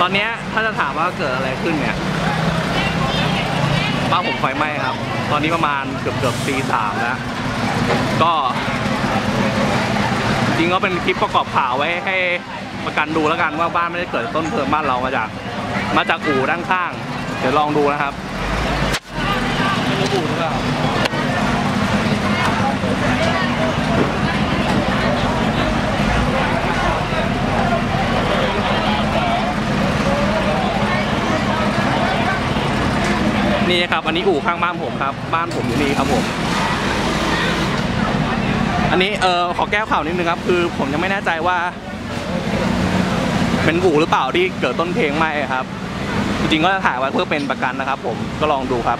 ตอนนี้ถ้าจะถามว่าเกิดอะไรขึ้นเนี่ยบ้านผมไฟไหม้ครับ ตอนนี้ประมาณเกือบเกือบตีสามแล้ว ก็จริงก็เป็นคลิปประกอบข่าวไว้ให้ประกันดูแล้วกันว่าบ้านไม่ได้เกิดต้นเพลิงบ้านเรามาจาก มาจากอู่ด้านข้าง เดี๋ยวลองดูนะครับไม่รู้อู่หรือเปล่า นี่ครับ อันนี้อู่ข้างบ้านผมครับ บ้านผมอยู่นี่ครับผม อันนี้เออขอแก้ข่าวนิดนึงครับ คือผมยังไม่แน่ใจว่า เป็นอู่หรือเปล่าที่เกิดต้นเพลงไหมครับ จริงๆก็จะถ่ายไว้เพื่อเป็นประกันนะครับ ผมก็ลองดูครับ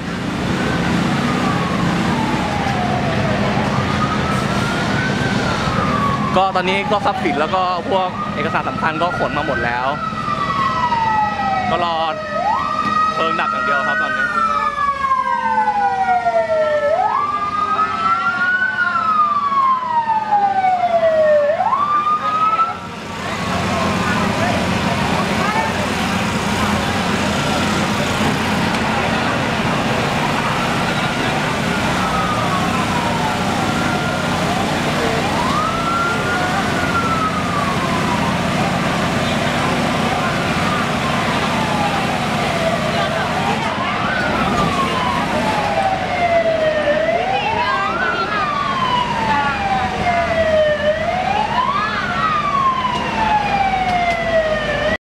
ก็ตอนนี้ก็ทรัพย์สินแล้วก็พวกเอกสารสำคัญก็ขนมาหมดแล้ว ก็รอเพลิงดับ